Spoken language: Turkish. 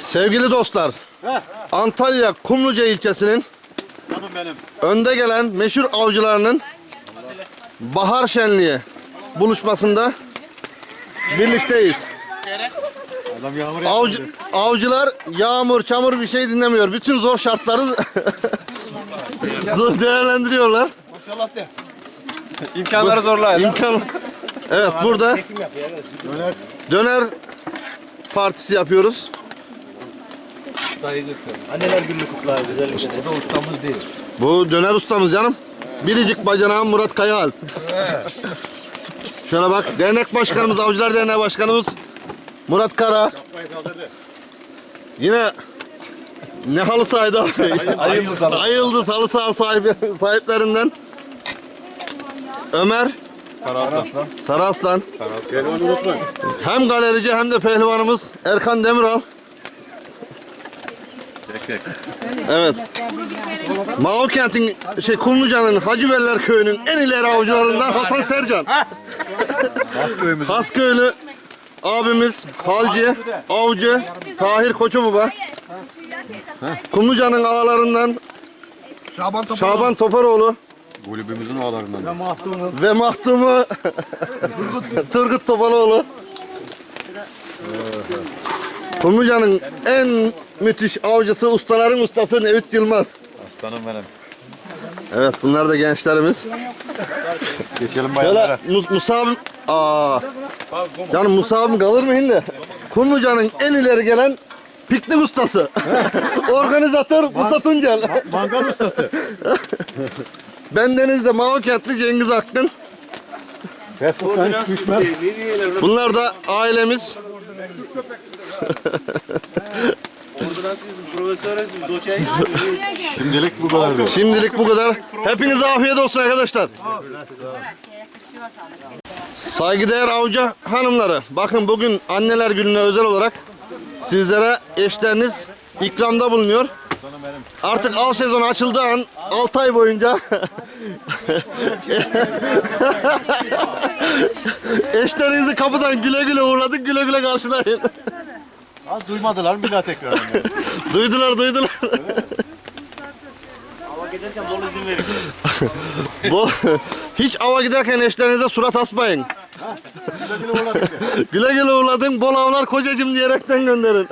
Sevgili dostlar, Antalya Kumluca ilçesinin önde gelen meşhur avcılarının bahar şenliği buluşmasında birlikteyiz. Avcı, avcılar yağmur, çamur bir şey dinlemiyor. Bütün zor şartları zor değerlendiriyorlar. İmkanları zorlayın. İmkan. Evet burada döner partisi yapıyoruz. Anneler gününü kutlar özellikle. O da ustamız değil. Bu döner ustamız canım. Biricik bacanağım Murat Kayahal. Şöyle bak dernek başkanımız Avcılar Derneği Başkanımız Murat Kara. Yine ne halı sahaydı abi? Ayıldı sana. Ayıldız halı saha sahibi, sahiplerinden Ömer. Saraslan. Onu unutma. Hem galerici hem de pehlivanımız Erkan Demiral. Evet. Mao kentin şey Kumluca'nın Hacıveller köyünün en ileri avcılarından Hasan Sercan. Basköy'ümüz. Hasköylü abimiz Halcı, Avcı, Tahir Koçubaba. Kumluca'nın ağalarından Şaban Topal. Şaban Toparoğlu Kulübümüzün oğullarından. Ve Mahtum'u. ve mahtumu Turgut Topaloğlu. Kumluca'nın en müthiş avcısı, ustaların ustası Nevit Yılmaz. Aslanım benim. Evet bunlar da gençlerimiz. Geçelim bayanlara. Mus Musa abim... Aa, canım Musa abim kalır mı şimdi? Kumluca'nın en ileri gelen piknik ustası. Organizatör Musa Tuncel. Mangal ustası. Bendeniz de Mavokentli Cengiz Akgün. Facebook'tan hiç Şimdilik bu kadar. Şimdilik bu kadar. Hepinize afiyet olsun arkadaşlar. Saygıdeğer avcı hanımları. Bakın bugün anneler gününe özel olarak sizlere eşleriniz ikramda bulunuyor. Artık av sezonu açıldığı an 6 ay boyunca kapıdan güle güle uğurladık güle güle karşılayın. Ha, duymadılar mı bir daha tekrar. duydular duydular. Giderken bol izin verin. Bu hiç ava giderken eşlerinize surat asmayın. güle güle uğurladın, bol avlar kocacım diyerekten gönderin.